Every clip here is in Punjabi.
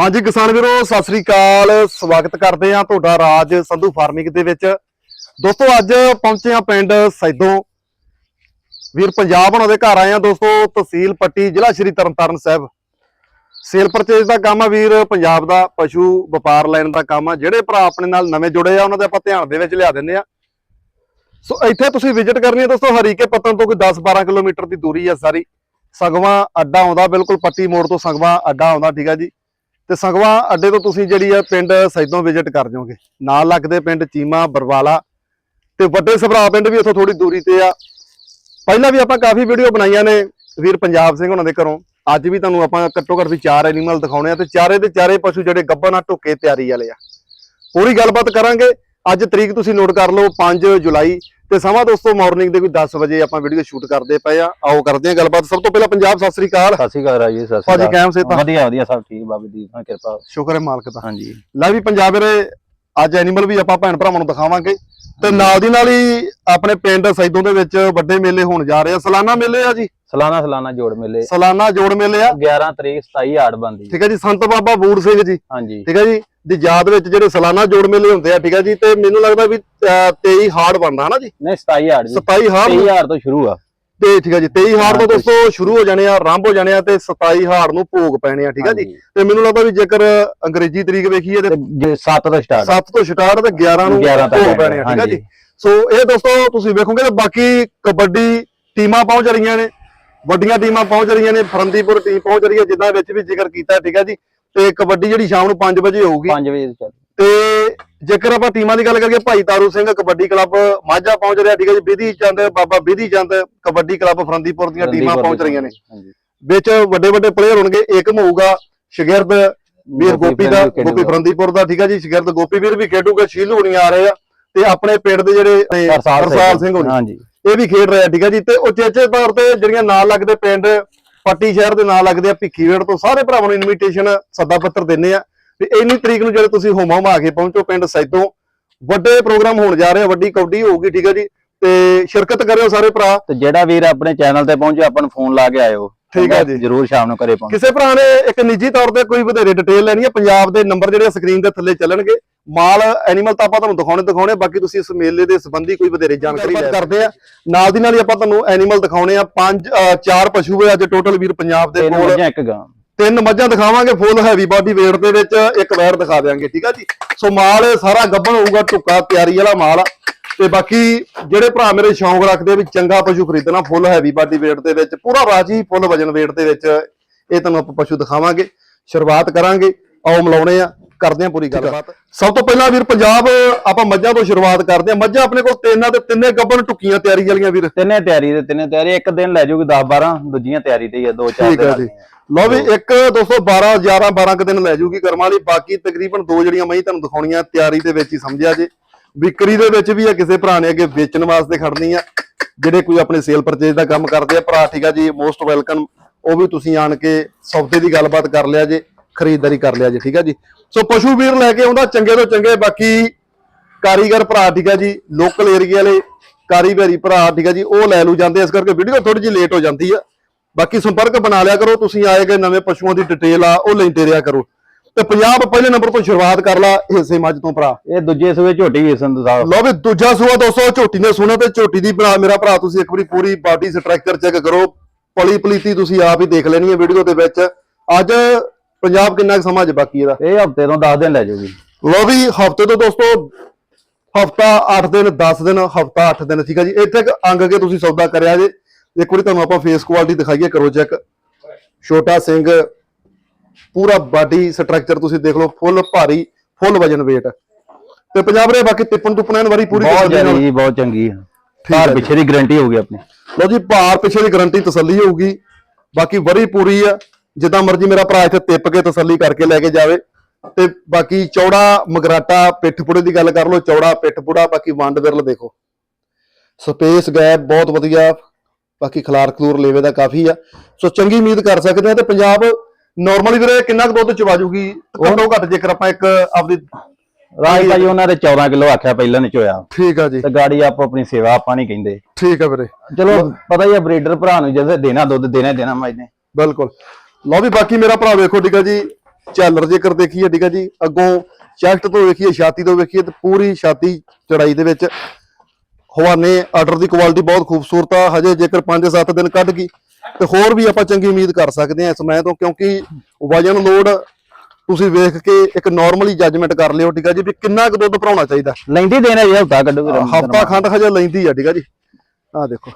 ਹਾਂਜੀ, ਕਿਸਾਨ ਵੀਰੋ, ਸਤਿ ਸ੍ਰੀ ਅਕਾਲ। ਸਵਾਗਤ ਕਰਦੇ ਹਾਂ ਤੁਹਾਡਾ ਰਾਜ ਸੰਧੂ ਫਾਰਮਿੰਗ ਦੇ ਵਿੱਚ। ਦੋਸਤੋ, ਅੱਜ ਪਹੁੰਚੇ ਹਾਂ ਪਿੰਡ ਸੈਦੋਂ। ਵੀਰ, ਪੰਜਾਬ ਉਹਨਾਂ ਦੇ ਘਰ ਆਏ ਹਾਂ ਦੋਸਤੋ, ਤਹਿਸੀਲ ਪੱਟੀ, ਜ਼ਿਲ੍ਹਾ ਸ਼੍ਰੀ ਤਰਨਤਾਰਨ ਸਾਹਿਬ। ਸੇਲ ਪਰਚੇਜ ਦਾ ਕੰਮ ਆ ਵੀਰ, ਪੰਜਾਬ ਦਾ, ਪਸ਼ੂ ਵਪਾਰ ਲੈਣ ਦਾ ਕੰਮ ਆ। ਜਿਹੜੇ ਭਰਾ ਆਪਣੇ ਨਾਲ ਨਵੇਂ ਜੁੜੇ ਆ, ਉਹਨਾਂ ਦੇ ਆਪਾਂ ਧਿਆਨ ਦੇ ਵਿੱਚ ਲਿਆ ਦਿੰਦੇ ਆ ਸੋ, ਇੱਥੇ ਤੁਸੀਂ ਵਿਜ਼ਿਟ ਕਰਨੀ ਹੈ ਦੋਸਤੋ, ਹਰੀਕੇ ਪਤਨ ਤੋਂ ਕੋਈ 10-12 ਕਿਲੋਮੀਟਰ ਦੀ ਦੂਰੀ ਆ ਸਾਰੀ। ਸਗਵਾ ਅੱਡਾ ਆਉਂਦਾ, ਬਿਲਕੁਲ ਪੱਟੀ ਮੋੜ ਤੋਂ ਸਗਵਾ ਅੱਡਾ ਆਉਂਦਾ, ਠੀਕ ਆ ਜੀ। ਤੇ ਸੰਗਵਾ, ਅੱਡੇ ਤੋਂ ਤੁਸੀਂ ਜਿਹੜੀ ਆ ਪਿੰਡ ਸੈਦੋਂ ਵਿਜ਼ਿਟ ਕਰ ਜਾਓਗੇ। ਨਾਲ ਲੱਗਦੇ ਪਿੰਡ ਚੀਮਾ, ਬਰਵਾਲਾ ਤੇ ਵੱਡੇ ਸਭਰਾ ਪਿੰਡ ਵੀ ਉੱਥੋਂ ਥੋੜੀ ਦੂਰੀ ਤੇ ਆ। ਪਹਿਲਾਂ ਵੀ ਆਪਾਂ ਕਾਫੀ ਵੀਡੀਓ ਬਣਾਈਆਂ ਨੇ ਵੀਰ ਪੰਜਾਬ ਸਿੰਘ ਉਹਨਾਂ ਦੇ ਘਰੋਂ। ਅੱਜ ਵੀ ਤੁਹਾਨੂੰ ਆਪਾਂ ਘੱਟੋ ਘੱਟ ਵੀ ਚਾਰ ਐਨੀਮਲ ਦਿਖਾਉਣੇ ਆ ਤੇ ਚਾਰੇ ਦੇ ਚਾਰੇ ਪਸ਼ੂ ਜਿਹੜੇ ਗੱਭਣ ਆ, ਢੁੱਕੇ ਤਿਆਰੀ ਵਾਲੇ ਆ। ਪੂਰੀ ਗੱਲਬਾਤ ਕਰਾਂਗੇ। ਅੱਜ ਤਰੀਕ ਤੁਸੀਂ ਨੋਟ ਕਰ ਲਓ 5 ਜੁਲਾਈ ਤੇ ਸਮਾਂ ਦੋਸਤੋ ਮਾਰਨਿੰਗ ਦੇ ਕੋਈ 10 ਵਜੇ ਆਪਾਂ ਵੀਡੀਓ ਸ਼ੂਟ ਕਰਦੇ ਪਏ ਆ। ਆਓ ਕਰਦੇ ਆ ਗੱਲਬਾਤ। ਸਭ ਤੋਂ ਪਹਿਲਾਂ ਪੰਜਾਬ ਸਤਿ ਸ੍ਰੀ ਅਕਾਲ। ਸਤਿ ਸ਼੍ਰੀ ਅਕਾਲ ਰਾਜੀ ਸਤਿ ਸ਼੍ਰੀ ਭਾਜੀ ਅਕਾਲ। ਕੈਮ ਸੇ ਤਾਂ ਵਧੀਆ ਵਧੀਆ ਸਭ ਠੀਕ ਬਾਬੇ ਦੀ ਕਿਰਪਾ। ਸ਼ੁਕਰ ਹੈ ਮਾਲਕ ਦਾ। ਹਾਂਜੀ। ਲੈ ਵੀ ਪੰਜਾਬ ਵੀਰੇ ਅੱਜ ਐਨੀਮਲ ਵੀ ਆਪਾਂ ਭੈਣ ਭਰਾਵਾਂ ਨੂੰ ਦਿਖਾਵਾਂਗੇ। ਤੇ ਨਾਲ ਦੀ ਨਾਲ ਹੀ ਆਪਣੇ ਪਿੰਡ ਸੈਦੋਂ ਦੇ ਵਿੱਚ ਵੱਡੇ ਮੇਲੇ ਹੋਣ ਜਾ ਰਹੇ ਆ। ਸਾਲਾਨਾ ਮੇਲੇ ਆ ਜੀ? ਸਲਾਨਾ ਸਲਾਨਾ ਜੋੜ ਮੇਲੇ। ਸਾਲਾਨਾ ਜੋੜ ਮੇਲੇ ਆ। 11 ਤਰੀਕ 27 ਆੜ ਬੰਦੀ ਠੀਕ ਹੈ ਜੀ ਸੰਤ ਬਾਬਾ ਬੂੜ ਸਿੰਘ ਜੀ। ਹਾਂਜੀ। ਠੀਕ ਹੈ ਜੀ ਦੀ ਯਾਦ ਵਿੱਚ ਜਿਹੜੇ ਸਾਲਾਨਾ ਜੋੜ ਮੇਲੇ ਹੁੰਦੇ ਆ ਠੀਕ ਹੈ ਜੀ? ਤੇ ਮੈਨੂੰ ਲੱਗਦਾ ਵੀ ਅਹ, 23 ਹਾੜ ਬਣਦਾ ਹਨਾ ਜੀ? ਨਹੀਂ 27 ਆੜ ਜੀ। 27 ਹਾੜ 23000 ਤੋਂ ਸ਼ੁਰੂ ਆ। ਤੇ ਠੀਕ ਹੈ ਜੀ 23 ਹਾੜ ਤੋਂ ਦੋਸਤੋ ਸ਼ੁਰੂ ਹੋ ਜਾਣੇ ਆ ਆਰੰਭ ਹੋ ਜਾਣੇ ਆ ਤੇ 27 ਹਾੜ ਨੂੰ ਭੋਗ ਪੈਣੇ ਆ ਠੀਕ ਹੈ ਜੀ। ਤੇ ਮੈਨੂੰ ਲੱਗਦਾ ਵੀ ਜੇਕਰ ਅੰਗਰੇਜ਼ੀ ਤਰੀਕ ਵੇਖੀਏ ਤੇ ਤੇ ਜੇ 7 ਤੋਂ ਸਟਾਰਟ। 7 ਤੋਂ ਸਟਾਰਟ ਤੇ 11 ਨੂੰ 11 ਤੱਕ ਭੋਗ ਪੈਣੇ ਆ ਠੀਕ ਹਾਂਜੀ। ਜੀ? ਸੋ ਇਹ ਦੋਸਤੋ ਤੁਸੀਂ ਵੇਖੋਗੇ ਤੇ ਬਾਕੀ ਕਬੱਡੀ ਟੀਮਾਂ ਪਹੁੰਚ ਰਹੀਆਂ ਨੇ। ਵੱਡੀਆਂ ਟੀਮਾਂ ਪਹੁੰਚ ਰਹੀਆਂ ਨੇ ਫਰੰਦੀਪੁਰ ਟੀਮ ਪਹੁੰਚ ਰਹੀ ਹੈ ਜਿੱਦਾਂ ਵਿੱਚ ਵੀ ਜ਼ਿਕਰ ਕੀਤਾ ਠੀਕ ਹੈ ਜੀ? ਤੇ ਕਬੱਡੀ ਜਿਹੜੀ ਸ਼ਾਮ ਨੂੰ 5 ਵਜੇ ਹੋਊਗੀ। 5 ਵਜੇ ਚੱਲ। ਤੇ ਜੇਕਰ ਆਪਾਂ ਟੀਮਾਂ ਦੀ ਗੱਲ ਕਰੀਏ ਭਾਈ ਤਾਰੂ ਸਿੰਘ ਕਬੱਡੀ ਕਲੱਬ ਮਾਝਾ ਪਹੁੰਚ ਰਿਹਾ ਠੀਕ ਹੈ ਜੀ ਵਿਧੀ ਚੰਦ ਬਾਬਾ ਵਿਧੀ ਚੰਦ ਕਬੱਡੀ ਕਲੱਬ ਫਰੰਦੀਪੁਰ ਦੀਆਂ ਟੀਮਾਂ ਪਹੁੰਚ ਰਹੀਆਂ ਨੇ। ਵਿੱਚ ਵੱਡੇ ਵੱਡੇ ਪਲੇਅਰ ਹੋਣਗੇ ਏਕਮ ਹੋਊਗਾ ਸ਼ਗਿਰਦ ਵੀਰ ਗੋਪੀ ਦਾ ਗੋਪੀ ਫਰੰਦੀਪੁਰ ਦਾ ਠੀਕ ਹੈ ਜੀ ਸ਼ਗਿਰਦ ਗੋਪੀ ਵੀਰ ਵੀ ਖੇਡੂਗਾ ਸ਼ੀਲੂ ਹੁਣੀ ਆ ਰਹੇ ਆ ਤੇ ਆਪਣੇ ਪਿੰਡ ਦੇ ਜਿਹੜੇ ਹਰਸਾਲ ਸਿੰਘ ਹੋਣੀ। ਹਾਂਜੀ। ਇਹ ਵੀ ਖੇਡ ਰਹੇ ਠੀਕ ਹੈ ਜੀ ਤੇ ਉਚੇਚੇ ਤੌਰ ਤੇ ਜਿਹੜੀਆਂ ਨਾਲ ਲੱਗਦੇ ਪਿੰਡ ਪੱਟੀ ਸ਼ਹਿਰ ਦੇ ਨਾਲ ਲੱਗਦੇ ਆ, ਭਿੱਖੀ ਭਿੱਖੀਵੇੜ ਤੋਂ ਸਾਰੇ ਭਰਾਵਾਂ ਨੂੰ ਇਨਵੀਟੇਸ਼ਨ ਸੱਦਾ ਪੱਤਰ ਦਿੰਨੇ ਆ। ਤੇ ਇੰਨੀ ਤਰੀਕ ਨੂੰ ਜਿਹੜੇ ਤੁਸੀਂ ਹੋਮ ਹੁਮਾ ਕੇ ਪਹੁੰਚੋ ਪਿੰਡ ਸੈਦੋਂ, ਵੱਡੇ ਪ੍ਰੋਗਰਾਮ ਹੋਣ ਜਾ ਰਹੇ ਆ, ਵੱਡੀ ਕਬੱਡੀ ਹੋਊਗੀ, ਠੀਕ ਹੈ ਜੀ। ਤੇ ਸ਼ਿਰਕਤ ਕਰਿਓ ਸਾਰੇ ਭਰਾ। ਤੇ ਜਿਹੜਾ ਵੀਰ ਆਪਣੇ ਚੈਨਲ ਤੇ ਪਹੁੰਚੇ ਆਪਾਂ ਨੂੰ ਫੋਨ ਲਾ ਕੇ ਆਇਓ। ਠੀਕ ਹੈ ਜੀ। ਜਰੂਰ ਸ਼ਾਮ ਨੂੰ ਘਰੇ ਪਹੁੰਚ ਕਿਸੇ ਭਰਾ ਨੇ ਇੱਕ ਨਿੱਜੀ ਤੌਰ ਤੇ ਕੋਈ ਵਧੇਰੇ ਡਿਟੇਲ ਲੈਣੀ ਹੈ ਪੰਜਾਬ ਦੇ ਨੰਬਰ ਜਿਹੜੇ ਸਕਰੀਨ ਦੇ ਥੱਲੇ ਚੱਲਣਗੇ ਮਾਲ ਐਨੀਮਲ ਤਾਂ ਆਪਾਂ ਤੁਹਾਨੂੰ ਦਿਖਾਉਣੇ ਦਿਖਾਉਣੇ ਬਾਕੀ ਤੁਸੀਂ ਇਸ ਮੇਲੇ ਦੇ ਸੰਬੰਧੀ ਕੋਈ ਵਧੇਰੇ ਜਾਣਕਾਰੀ ਲੈ ਕਰਦੇ ਆ। ਨਾਲ ਦੀ ਨਾਲ ਹੀ ਆਪਾਂ ਤੁਹਾਨੂੰ ਐਨੀਮਲ ਦਿਖਾਉਣੇ ਆ ਪੰਜ ਚਾਰ ਪਸ਼ੂ ਆ ਅੱਜ ਟੋਟਲ ਵੀਰ ਪੰਜਾਬ ਦੇ ਤਿੰਨ ਕੋਲ। ਮੱਝਾਂ ਇੱਕ ਗਾਂ। ਤਿੰਨ ਮੱਝਾਂ ਦਿਖਾਵਾਂਗੇ ਫੁੱਲ ਹੈਵੀ ਬਾਡੀ weight ਦੇ ਵਿੱਚ ਇੱਕ ਵੈਰ ਦਿਖਾ ਦਿਆਂਗੇ ਠੀਕ ਆ ਜੀ। ਸੋ ਮਾਲ ਸਾਰਾ ਗੱਭਣ ਹੋਊਗਾ ਟੁੱਕਾ ਤਿਆਰੀ ਵਾਲਾ ਮਾਲ ਆ। ਤੇ ਬਾਕੀ ਜਿਹੜੇ ਭਰਾ ਮੇਰੇ ਸ਼ੌਂਕ ਰੱਖਦੇ ਵੀ ਚੰਗਾ ਪਸ਼ੂ ਖਰੀਦਣਾ ਫੁੱਲ ਹੈਵੀ ਬਾਡੀ weight ਦੇ ਵਿੱਚ ਪੂਰਾ ਰਾਜੀ ਫੁੱਲ ਵਜਨ weight ਦੇ ਵਿੱਚ ਇਹ ਤੁਹਾਨੂੰ ਆਪਾਂ ਪਸ਼ੂ ਦਿਖਾਵਾਂਗੇ ਸ਼ੁਰੂਆਤ ਕਰਾਂਗੇ ਆਓ ਮਿਲਾਉਣੇ ਆ ਕਰਦੇ ਆ ਪੂਰੀ ਗੱਲਬਾਤ। ਸਭ ਤੋਂ ਪਹਿਲਾਂ ਵੀਰ ਪੰਜਾਬ ਆਪਾਂ ਮੱਝਾਂ ਤੋਂ ਸ਼ੁਰੂਆਤ ਕਰਦੇ ਆ ਮੱਝਾਂ ਆਪਣੇ ਕੋਲ ਤਿੰਨਾਂ ਤੇ ਤਿੰਨੇ ਗੱਭਣ ਟੁੱਕੀਆਂ ਤਿਆਰੀ ਵਾਲੀਆਂ ਵੀਰ। ਤਿੰਨੇ ਤਿਆਰੀ ਦੇ ਤਿੰਨੇ ਤਿਆਰੀ ਇੱਕ ਦਿਨ ਲੈ ਜਾਊਗੀ 10 12 ਦੂਜੀਆਂ ਤਿਆਰੀ ਤੇ ਹੀ ਆ ਦੋ ਚਾਰ ਠੀਕ ਹੈ ਦਿਨ ਜੀ। ਲਓ ਵੀ ਇੱਕ 212 11 12 ਕੁ ਦਿਨ ਲੈ ਜੂਗੀ ਕਰਮਾਂ ਵਾਲੀ ਬਾਕੀ ਤਕਰੀਬਨ ਦੋ ਜਿਹੜੀਆਂ ਮੈਂ ਤੁਹਾਨੂੰ ਦਿਖਾਉਣੀਆਂ ਤਿਆਰੀ ਦੇ ਵਿੱਚ ਹੀ ਸਮਝਿਆ ਜੇ। ਵਿਕਰੀ ਦੇ ਵਿੱਚ ਵੀ ਆ ਕਿਸੇ ਭਰਾ ਨੇ ਅੱਗੇ ਵੇਚਣ ਵਾਸਤੇ ਖੜਨੀ ਆ। ਜਿਹੜੇ ਕੋਈ ਆਪਣੇ ਸੇਲ ਪਰਚੇਜ ਦਾ ਕੰਮ ਕਰਦੇ ਆ ਭਰਾ ਠੀਕ ਆ ਜੀ ਮੋਸਟ ਵੈਲਕਮ ਉਹ ਵੀ ਤੁਸੀਂ ਆਣ ਕੇ ਸੌਦੇ ਦੀ ਗੱਲਬਾਤ ਕਰ ਲਿਆ ਜੇ ਖਰੀਦਦਾਰੀ ਕਰ ਲਿਆ ਜੇ ਠੀਕ ਆ ਜੀ। ਸੋ ਪਸ਼ੂ ਵੀਰ ਲੈ ਕੇ ਆਉਂਦਾ ਚੰਗੇ ਤੋਂ ਚੰਗੇ ਬਾਕੀ ਕਾਰੀਗਰ ਭਰਾ ਠੀਕ ਆ ਜੀ ਲੋਕਲ ਏਰੀਆ ਵਾਲੇ ਕਾਰੀਗਰੀ ਭਰਾ ਠੀਕ ਆ ਜੀ ਉਹ ਲੈ ਲੂ ਜਾਂਦੇ ਆ, ਇਸ ਕਰਕੇ ਵੀਡੀਓ ਥੋੜੀ ਜਿਹੀ ਲੇਟ ਹੋ ਜਾਂਦੀ ਆ। ਬਾਕੀ ਸੰਪਰਕ ਬਣਾ ਲਿਆ ਕਰੋ ਤੁਸੀਂ ਆਏ ਗਏ ਨਵੇਂ ਪਸ਼ੂਆਂ ਦੀ ਡਿਟੇਲ ਆ ਉਹ ਲੈਂਦੇ ਰਿਹਾ ਕਰੋ। ਤੇ ਪੰਜਾਬ ਪਹਿਲੇ ਨੰਬਰ ਤੋਂ ਸ਼ੁਰੂਆਤ ਕਰ ਲਾ ਹਿੱਸੇ ਮੱਝ ਤੋਂ ਭਰਾ। ਇਹ ਦੂਜੇ ਸੂਏ ਝੋਟੀ ਵੀ ਸੰਧੂ ਸਾਹਿਬ ਲਓ ਵੀ ਦੂਜਾ ਸੂਆ 200 ਝੋਟੀ ਨੇ ਸੁਣਾ ਤੇ ਝੋਟੀ ਦੀ ਭਰਾ ਮੇਰਾ ਭਰਾ ਤੁਸੀਂ ਇੱਕ ਵਾਰੀ ਪੂਰੀ ਬਾਡੀ ਸਟਰਕਚਰ ਚੈੱਕ ਕਰੋ। ਪਲੀ ਪਲੀਤੀ ਤੁਸੀਂ ਆਪ ਹੀ ਦੇਖ ਲੈਣੀ ਹੈ ਵੀਡੀਓ ਦੇ ਵਿੱਚ। ਅੱਜ ਪੰਜਾਬ ਕਿੰਨਾ ਕੁ ਸਮਾਂ ਅੱਜ ਬਾਕੀ ਇਹਦਾ? ਇਹ ਹਫ਼ਤੇ ਤੋਂ 10 ਦਿਨ ਲੈ ਜਾਊਗੀ ਲਓ ਵੀ ਹਫ਼ਤੇ ਤੋਂ ਦੋਸਤੋ ਹਫਤਾ 8 ਦਿਨ 10 ਦਿਨ ਹਫਤਾ 8 ਦਿਨ ਠੀਕ ਹੈ ਜੀ? ਇੱਥੇ ਕੁ ਅੰਗ ਕੇ ਤੁਸੀਂ ਸੌਦਾ ਕਰਿਆ ਜੇ। ਇੱਕ ਵਾਰੀ ਤੁਹਾਨੂੰ ਆਪਾਂ ਫੇਸ ਕੁਆਲਿਟੀ ਦਿਖਾਈਏ ਕਰੋ ਚੈੱਕ। ਛੋਟਾ ਸਿੰਘ ਪੂਰਾ ਬਾਡੀ ਸਟਰਕਚਰ ਤੁਸੀਂ ਦੇਖ ਲਓ ਫੁੱਲ ਭਾਰੀ ਫੁੱਲ ਵਜਨ weight ਤੇ ਪੰਜਾਬ ਦੇ ਬਾਕੀ ਟੁੱਪਣ ਇਹਨਾਂ ਵਾਰੀ ਪੂਰੀ ਬਹੁਤ ਜ਼ਿਆਦਾ ਜੀ ਬਹੁਤ ਚੰਗੀ ਆ। ਜੀ। ਪਿੱਛੇ ਦੀ ਗਾਰੰਟੀ ਹੋਊਗੀ ਆਪਣੀ। ਲਓ ਜੀ ਭਾਰ ਪਿੱਛੇ ਦੀ ਗਾਰੰਟੀ ਤਸੱਲੀ ਹੋਊਗੀ। ਬਾਕੀ ਵਰੀ ਪੂਰੀ ਆ ਜਿੱਦਾਂ ਮਰਜ਼ੀ ਮੇਰਾ ਭਰਾ ਇੱਥੇ ਟਿੱਪ ਕੇ ਤਸੱਲੀ ਕਰਕੇ ਲੈ ਕੇ ਜਾਵੇ। ਤੇ ਬਾਕੀ ਚੌੜਾ ਮਗਰਾਟਾ ਪਿੱਠ ਪੁੜੇ ਦੀ ਗੱਲ ਕਰ ਲਓ ਚੌੜਾ ਪਿੱਠ ਪੁੜਾ ਬਾਕੀ ਵੰਡ ਵਿਰਲ ਦੇਖੋ। ਸਪੇਸ ਗੈਪ ਬਹੁਤ ਵਧੀਆ ਬਾਕੀ ਖਲਾਰ ਖਲੂਰ ਲੇਵੇ ਦਾ ਕਾਫੀ ਆ। ਸੋ ਚੰਗੀ ਉਮੀਦ ਕਰ ਸਕਦੇ ਆ ਤੇ ਪੰਜਾਬ ਨਾਰਮਲੀ ਵੀਰੇ ਕਿੰਨਾ ਕੁ ਦੁੱਧ ਚਵਾ ਜੂਗੀ ਘੱਟੋ ਘੱਟ ਜੇਕਰ ਆਪਾਂ ਇੱਕ ਆਪਦੀ ਰਾਜ ਭਾਈ ਉਹਨਾਂ ਦੇ 14 ਕਿਲੋ ਆਖਿਆ ਪਹਿਲਾਂ ਨੇ ਚੋਇਆ। ਠੀਕ ਆ ਜੀ। ਤੇ ਗਾੜੀ ਆਪੋ ਆਪਣੀ ਸੇਵਾ ਆਪਾਂ ਨਹੀਂ ਕਹਿੰਦੇ। ਠੀਕ ਆ ਵੀਰੇ। ਚਲੋ ਪਤਾ ਹੀ ਆ ਬਰੀਡਰ ਭਰਾ ਨੂੰ ਜਦੋਂ ਦੇਣਾ ਦੁੱਧ ਦੇਣਾ ਦੇਣਾ ਮੈਂ ਨੇ। ਬਿਲਕੁਲ। ਲਓ ਵੀ ਬਾਕੀ ਮੇਰਾ ਭਰਾ ਵੇਖੋ ਠੀਕ ਆ ਜੀ। ਝਾਲਰ ਜੇਕਰ ਦੇਖੀਏ ਠੀਕ ਆ ਜੀ ਅੱਗੋਂ ਚੈਸਟ ਤੋਂ ਵੇਖੀਏ ਛਾਤੀ ਤੋਂ ਵੇਖੀਏ ਤੇ ਪੂਰੀ ਛਾਤੀ ਚੜਾਈ ਦੇ ਵਿੱਚ ਹਵਾਨੇ ਆਰਡਰ ਦੀ ਕੁਆਲਿਟੀ ਬਹੁਤ ਖੂਬਸੂਰਤ ਆ। ਹਜੇ ਜੇਕਰ 5-7 ਦਿਨ ਕੱਢ ਗਈ ਤੇ ਹੋਰ ਵੀ ਆਪਾਂ ਚੰਗੀ ਉਮੀਦ ਕਰ ਸਕਦੇ ਹਾਂ ਇਸ ਮੈਂ ਤੋਂ ਕਿਉਂਕਿ ਵਜਨ ਲੋਡ ਤੁਸੀਂ ਵੇਖ ਕੇ ਇੱਕ ਨਾਰਮਲੀ ਜੱਜਮੈਂਟ ਕਰ ਲਿਓ ਠੀਕ ਆ ਜੀ ਵੀ ਕਿੰਨਾ ਕੁ ਦੁੱਧ ਭਰਾਉਣਾ ਚਾਹੀਦਾ। ਲੈਂਦੀ ਦੇਣਾ ਜੀ ਹਫਤਾ ਕੱਢੋ ਹਫਤਾ ਖੰਡ ਹਜੇ ਲੈਂਦੀ ਆ ਠੀਕ ਆ ਜੀ। ਆ ਦੇਖੋ।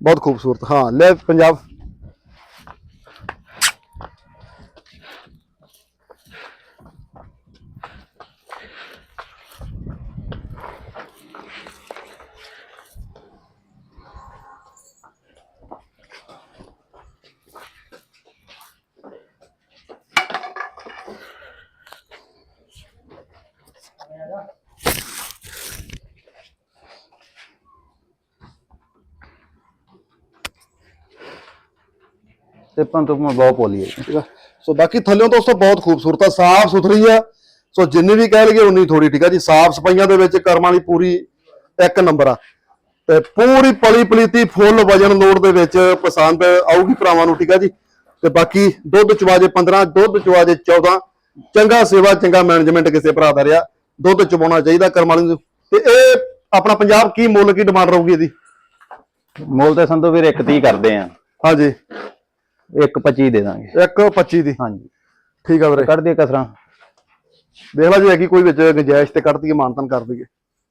ਬਹੁਤ ਖੂਬਸੂਰਤ ਹਾਂ ਲੈ ਪੰਜਾਬ ਤੇ ਪੰਤੂ ਮੈਂ ਬਹੁਤ ਪੋਲੀ ਹੈ, ਠੀਕ ਆ? ਸੋ ਬਾਕੀ ਥੱਲਿਓਂ ਦੋਸਤੋ ਬਹੁਤ ਖੂਬਸੂਰਤ ਆ, ਸਾਫ਼ ਸੁਥਰੀ ਆ। ਸੋ ਜਿੰਨੀ ਵੀ ਕਹਿ ਲਈਏ, ਉਨੀ ਥੋੜੀ ਠੀਕ ਆ ਜੀ? ਸਾਫ਼ ਸਫਾਈਆਂ ਦੇ ਵਿੱਚ ਕਰਮਾਂ ਦੀ ਪੂਰੀ ਇੱਕ ਨੰਬਰ ਆ। ਤੇ ਪੂਰੀ ਪਲੀ ਪਲੀਤੀ, ਫੁੱਲ ਵਜਨ ਲੋੜ ਦੇ ਵਿੱਚ ਪਸੰਦ ਆਊਗੀ ਭਰਾਵਾਂ ਨੂੰ, ਠੀਕ ਆ ਜੀ? ਤੇ ਬਾਕੀ ਦੁੱਧ ਚਵਾਜੇ 15 ਦੁੱਧ ਚਵਾਜੇ 14 ਚੰਗਾ ਸੇਵਾ, ਚੰਗਾ ਮੈਨੇਜਮੈਂਟ ਕਿਸੇ ਭਰਾ ਦਾ ਰਿਹਾ। ਦੁੱਧ ਚਵਾਉਣਾ ਚਾਹੀਦਾ ਕਰਮਾਂ ਨੂੰ। ਤੇ ਇਹ ਆਪਣਾ ਪੰਜਾਬ ਕੀ ਮੁੱਲ ਕੀ ਡਿਮਾਂਡ ਰਹੂਗੀ ਇਹਦੀ? ਮੁੱਲ ਤੇ ਸੰਧੂ ਵੀਰ 130 ਕਰਦੇ ਆ। ਹਾਂਜੀ। 125 ਦੇ ਦਾਂਗੇ। 125 ਦੀ। ਹਾਂਜੀ। ਠੀਕ ਆ ਵੀਰੇ। ਕੱਢ ਦੇ ਕਸਰਾਂ। ਦੇਖ ਲਾ ਜੇ ਹੈਗੀ ਕੋਈ ਵਿੱਚ ਗੁੰਜਾਇਸ਼ ਤੇ ਕੱਢ ਦਈਏ ਮਾਨਤਨ ਕਰ ਦਈਏ।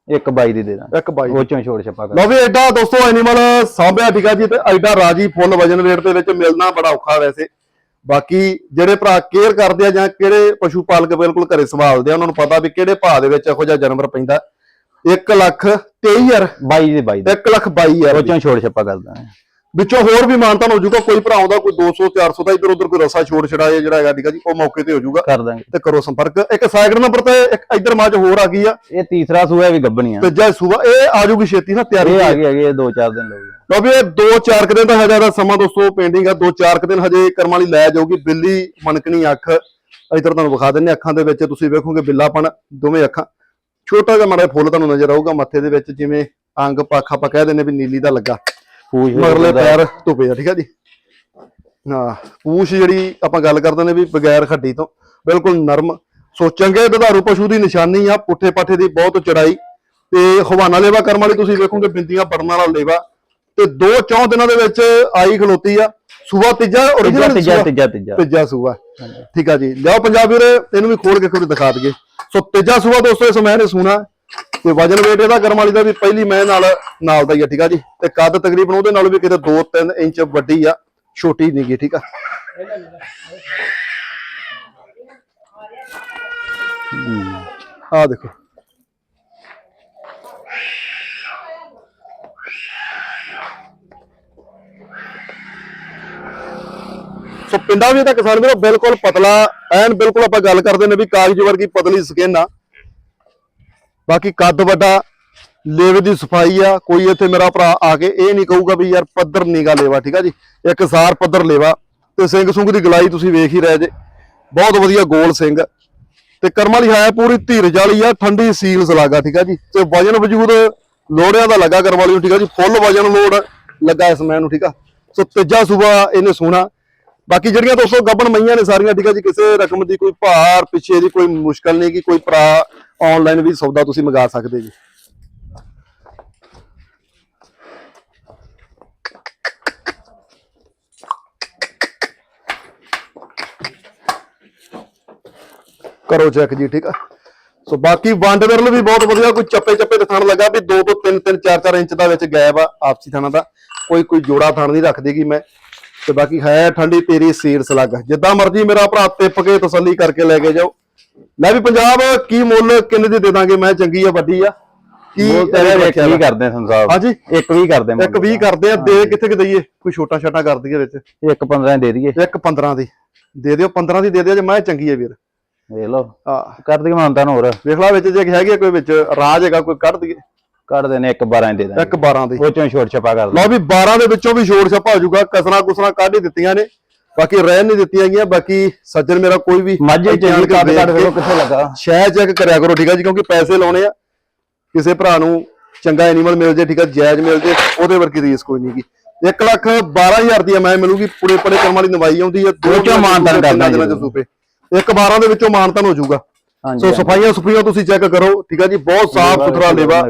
122 ਦੀ ਦੇ ਦਾਂਗੇ। ਇੱਕ ਬਾਈ ਉਹ ਚੋਂ ਛੋੜ ਛਪਾ ਕਰ। ਲਓ ਵੀ ਐਡਾ ਦੋਸਤੋ ਐਨੀਮਲ ਸਾਂਭਿਆ ਠੀਕ ਆ ਜੀ ਤੇ ਐਡਾ ਰਾਜੀ ਫੁੱਲ ਵਜਨ ਵੇਟ ਦੇ ਵਿੱਚ ਮਿਲਣਾ ਬੜਾ ਔਖਾ ਵੈਸੇ। ਬਾਕੀ ਜਿਹੜੇ ਭਰਾ ਕੇਅਰ ਕਰਦੇ ਆ ਜਾਂ ਕਿਹੜੇ ਪਸ਼ੂ ਪਾਲਕ ਬਿਲਕੁਲ ਘਰੇ ਸੰਭਾਲਦੇ ਆ ਉਹਨਾਂ ਨੂੰ ਪਤਾ ਵੀ ਕਿਹੜੇ ਭਾਅ ਦੇ ਵਿੱਚ ਇਹੋ ਜਿਹਾ ਜਾਨਵਰ ਪੈਂਦਾ। 1 ਲੱਖ 23000 22 ਦੇ 22 ਦੇ। 1 ਲੱਖ 22000 ਉਹ ਚੋਂ ਛੋੜ ਛਪਾ ਕਰ ਦਾਂਗੇ ਵਿੱਚੋਂ ਹੋਰ ਵੀ ਮਾਨਤਾਨ ਹੋ ਜਾਊਗਾ ਕੋਈ ਭਰਾ ਆਉਂਦਾ ਕੋਈ 200 400 ਦਾ ਇੱਧਰ ਉੱਧਰ ਕੋਈ ਰਸਾ ਛੋੜ ਛੜਾਏ ਜਿਹੜਾ ਹੈਗਾ ਠੀਕ ਆ ਜੀ ਉਹ ਮੌਕੇ ਤੇ ਹੋ ਜਾਊਗਾ ਕਰ ਦਾਂਗੇ। ਤੇ ਕਰੋ ਸੰਪਰਕ। ਇੱਕ ਸਾਈਕਲ ਨੰਬਰ ਤੇ ਇੱਕ ਇੱਧਰ ਮਾਜ ਹੋਰ ਆ ਗਈ ਆ। ਇਹ ਤੀਸਰਾ ਸੂਆ ਵੀ ਗੱਬਣੀ ਆ ਤੇ ਜੈ ਸੂਬਾ ਇਹ ਆ ਜਾਊਗੀ ਛੇਤੀ ਨਾ ਤਿਆਰੀ ਇਹ ਆ ਗਈ ਹੈਗੀ 2-4 ਦਿਨ ਲੱਗੂ ਵੀ ਇਹ 2-4 ਕੁ ਦਿਨ ਦਾ ਹਜੇ ਦਾ ਸਮਾਂ ਦੋਸਤੋ ਪੈਂਡਿੰਗ ਆ 2-4 ਕੁ ਦਿਨ ਹਜੇ ਕਰਮਾਂ ਵਾਲੀ ਲੈ ਜਾਊਗੀ ਬਿੱਲੀ ਮਣਕਣੀ ਅੱਖ। ਇਧਰ ਤੁਹਾਨੂੰ ਵਿਖਾ ਦਿੰਨੇ ਅੱਖਾਂ ਦੇ ਵਿੱਚ ਤੁਸੀਂ ਵੇਖੋਗੇ ਬਿੱਲਾਪਣ ਦੋਵੇਂ ਅੱਖਾਂ। ਛੋਟਾ ਜਿਹਾ ਮਾੜਾ ਫੁੱਲ ਤੁਹਾਨੂੰ ਨਜ਼ਰ ਆਊਗਾ ਮੱਥੇ ਦੇ ਵਿੱਚ ਜਿਵੇਂ ਅੰਗ ਪੱਖ ਆਪਾਂ ਕਹਿ ਦਿੰਨੇ ਵੀ ਨੀਲੀ ਦਾ ਲੱਗਾ। ਪੂਛ ਉਹਦਾ- ਪੈਰ ਧੁੱਪੇ ਆ ਠੀਕ ਆ ਜੀ? ਹਾਂ ਪੂਛ ਜਿਹੜੀ ਆਪਾਂ ਗੱਲ ਕਰਦੇ ਨੇ ਵੀ ਬਗੈਰ ਖੱਡੀ ਤੋਂ ਬਿਲਕੁਲ ਨਰਮ। ਸੋ ਚੰਗੇ ਦੁਧਾਰੂ ਪਸ਼ੂ ਦੀ ਨਿਸ਼ਾਨੀ ਆ ਪੁੱਠੇ ਪਾਠੇ ਦੀ ਬਹੁਤ ਚੜਾਈ। ਤੇ ਹਵਾਨਾ ਲੇਵਾ ਕਰਮ ਵਾਲੀ ਤੁਸੀਂ ਵੇਖੋਗੇ ਬਿੰਦੀਆਂ ਪੜਨ ਵਾਲਾ ਲੇਵਾ। ਤੇ ਦੋ ਚੌਂ ਦਿਨਾਂ ਦੇ ਵਿੱਚ ਆਈ ਖਲੋਤੀ ਆ ਸੂਆ ਤੀਜਾ origignal ਤੀਜਾ? ਤੀਜਾ ਤੀਜਾ। ਤੀਜਾ ਸੂਆ। ਠੀਕ ਆ ਜੀ। ਲਿਆਓ ਪੰਜਾਬ ਵੀਰ ਇਹਨੂੰ ਵੀ ਖੋਲ ਕੇ ਕੋਈ ਦਿਖਾ ਦਈਏ। ਸੋ ਤੀਜਾ ਸੂਆ ਦੋਸਤੋ ਇਸ ਮੈਂ ਨੇ ਸੁਣਾ ਤੇ ਵਜਨ weight ਇਹਦਾ ਕਰਮ ਵਾਲੀ ਦਾ ਵੀ ਪਹਿਲੀ ਮੈਂ ਨਾਲ ਨਾਲ ਦਾ ਹੀ ਆ, ਠੀਕ ਆ ਜੀ? ਤੇ ਕੱਦ ਤਕਰੀਬਨ ਉਹਦੇ ਨਾਲ ਵੀ ਕਿਤੇ 2-3 ਇੰਚ ਵੱਡੀ ਆ, ਛੋਟੀ ਨਹੀਂ ਨਹੀਂਗੀ ਠੀਕ ਆ? ਆ ਦੇਖੋ। ਸੋ ਪਿੰਡਾਂ ਵੀ ਤਾਂ ਕਿਸਾਨ ਵੀਰੋ ਬਿਲਕੁਲ ਪਤਲਾ, ਐਨ ਬਿਲਕੁਲ ਆਪਾਂ ਗੱਲ ਕਰਦੇ ਨੇ ਵੀ ਕਾਗਜ਼ ਵਰਗੀ ਪਤਲੀ ਸਕਿਨ ਆ। ਬਾਕੀ ਕੱਦ ਵੱਡਾ, ਲੇਵੇ ਦੀ ਸਫ਼ਾਈ ਆ, ਕੋਈ ਇੱਥੇ ਮੇਰਾ ਭਰਾ ਆ ਕੇ ਇਹ ਨਹੀਂ ਕਹੂਗਾ ਵੀ ਯਾਰ ਪੱਧਰ ਨੀਗਾ ਲੇਵਾ, ਠੀਕ ਆ ਜੀ? ਇੱਕ ਸਾਰ ਪੱਧਰ ਲੇਵਾ ਤੇ ਸਿੰਘ ਸੁੰਗ ਦੀ ਗਲਾਈ ਤੁਸੀਂ ਵੇਖ ਹੀ ਰਹੇ ਜੇ। ਬਹੁਤ ਵਧੀਆ ਗੋਲ ਸਿੰਘ। ਤੇ ਕਰਮ ਵਾਲੀ ਹੈ ਪੂਰੀ ਧੀਰਜ ਵਾਲੀ ਆ, ਠੰਡੀ ਸੀਲਸ ਲੱਗਾ, ਠੀਕ ਆ ਜੀ? ਤੇ ਵਜਨ ਵਜੂਦ ਲੋੜਿਆਂ ਦਾ ਲੱਗਾ ਕਰਮ ਵਾਲੀ ਨੂੰ, ਠੀਕ ਆ ਜੀ? ਫੁੱਲ ਵਜਨ ਲੋੜ ਲੱਗਾ ਇਸ ਮੈਂ ਨੂੰ, ਠੀਕ ਆ? ਸੋ ਤੀਜਾ ਸੂਬਾ ਇਹਨੇ ਸੋਣਾ। ਬਾਕੀ ਜਿਹੜੀਆਂ ਦੋਸਤੋ ਗੱਬਣ ਮਈਆਂ ਨੇ ਸਾਰੀਆਂ, ਠੀਕ ਆ ਜੀ? ਕਿਸੇ ਰਕਮ ਦੀ ਕੋਈ ਭਾਰ, ਪਿੱਛੇ ਦੀ ਕੋਈ ਮੁਸ਼ਕਲ ਨਹੀਂ ਕਿ ਕੋਈ ਭਰਾ ਆਨਲਾਈਨ ਵੀ ਸੌਦਾ ਤੁਸੀਂ ਮੰਗਾ ਸਕਦੇ ਜੀ। ਕਰੋ ਚੈੱਕ ਜੀ, ਠੀਕ ਆ? ਸੋ ਬਾਕੀ ਵੰਡ ਵਿਰਲ ਵੀ ਬਹੁਤ ਵਧੀਆ, ਕੋਈ ਚੱਪੇ ਚੱਪੇ ਤੇ ਥਣ ਲੱਗਾ ਵੀ 2 ਤੋਂ 3 3 4 4 ਇੰਚ ਦਾ ਵਿੱਚ ਗੈਪ ਆ ਆਪਸੀ ਥਾਣਾ ਦਾ। ਕੋਈ ਕੋਈ ਜੋੜਾ ਥਾਣ ਨਹੀਂ ਰੱਖ ਦੇਗੀ ਮੈਂ। ਤੇ ਬਾਕੀ ਹੈ ਠੰਡੀ ਤੇਰੀ ਸੀਰ ਸਲੱਗ। ਜਿੱਦਾਂ ਮਰਜ਼ੀ ਮੇਰਾ ਭਰਾ ਟਿੱਪ ਕੇ ਤਸੱਲੀ ਕਰਕੇ ਲੈ ਕੇ ਜਾਓ। ਲੈ ਵੀ ਪੰਜਾਬ ਕੀ ਮੁੱਲ ਕਿੰਨੇ ਦੀ ਦੇ ਦਾਂਗੇ? ਮੈਂ ਚੰਗੀ ਆ ਵੱਡੀ ਆ। ਕੀ ਤੇਰੇ ਇਹਦਾ ਇੱਕ ਵੀ? ਕਰਦੇ ਆ ਸੰਸਾਬ ਹਾਂਜੀ। ਇੱਕ ਵੀ ਕਰਦੇ ਇੱਕ 20 ਕਰਦੇ ਆ ਦੇ ਕਿੱਥੇ ਕਿ ਦਈਏ? ਕੋਈ ਛੋਟਾ ਛਾਟਾ ਕਰ ਦਈਏ ਵਿੱਚ। ਇੱਕ 15 ਦੇ ਦਈਏ। ਇੱਕ 15 ਦੀ। ਦੇ ਦਿਓ 15 ਦੀ ਦੇ ਦਿਓ ਜੇ ਮੈਂ ਚੰਗੀ ਆ ਵੀਰ। ਵੇਖ ਲਓ। ਆ। ਕਰ ਦਈਏ ਮਾਨਤਾ ਨੂੰ ਹੋਰ। ਵੇਖ ਲਾ ਵਿੱਚ ਜੇ ਹੈਗੀ ਆ ਕੋਈ ਵਿੱਚ ਰਾਜ ਹੈਗਾ ਕੋਈ ਕੱਢ ਦਈਏ। ਕੱਢ ਦੇਣੇ ਇੱਕ 12 ਦੇ ਦਾਂਗੇ। ਇੱਕ 12 ਦੀ। ਉਹ ਚੋਂ ਛੋੜ ਛਪਾ ਕਰ ਲਓ ਵੀ 12 ਦੇ ਵਿੱਚੋਂ ਵੀ ਛੋੜ ਛੱਪਾ ਹੋ ਜਾਊਗਾ ਕਸਰਾਂ ਕੁਸਰਾਂ ਕੱਢ ਹੀ ਦਿੱਤੀਆਂ ਨੇ। ਬਾਕੀ ਰਹਿਣ ਨਹੀਂ ਦਿੱਤੀਆਂ ਗਈਆਂ ਬਾਕੀ ਸੱਜਣ ਮੇਰਾ ਕੋਈ ਵੀ ਮੱਝ ਚ ਜਾਣ ਕੇ ਕੱਢ ਵੇਖ ਕੱਢ ਕੇ ਵੇਖੋ ਕਿੱਥੇ ਲੱਗਾ? ਸ਼ਹਿ ਚੈੱਕ ਕਰਿਆ ਕਰੋ ਠੀਕ ਆ ਜੀ ਕਿਉਂਕਿ ਪੈਸੇ ਲਾਉਣੇ ਆ। ਕਿਸੇ ਭਰਾ ਨੂੰ ਚੰਗਾ ਐਨੀਮਲ ਮਿਲ ਜੇ ਠੀਕ ਆ ਜਾਇਜ਼ ਮਿਲ ਜੇ ਉਹਦੇ ਵਰਗੀ ਰੀਸ ਕੋਈ ਨਹੀਂਗੀ 1 ਲੱਖ 12000 ਰੁਪਏ ਮੈਂ ਮਿਲੂਗੀ ਪੂਰੇ ਪੜੇ ਕਰਮ ਵਾਲੀ ਨਵਾਈ ਆਉਂਦੀ ਹੈ ਉਹ ਚੋਂ ਮਾਨਤਾਨ ਕਰਨਾ ਜੀ। ਸੂਪੇ। ਇੱਕ 12 ਦੇ ਵਿੱਚੋਂ ਮਾਨਤਾਨ ਹੋ ਜਾਊਗਾ। ਹਾਂਜੀ ਸੋ ਸਫਾਈਆਂ ਸੁਫਾਈਆਂ ਤੁਸੀਂ ਚੈੱਕ ਕਰੋ ਠੀਕ ਆ ਜੀ ਬਹੁਤ ਸਾਫ਼ ਸੁਥਰਾ ਲੇਵਾ।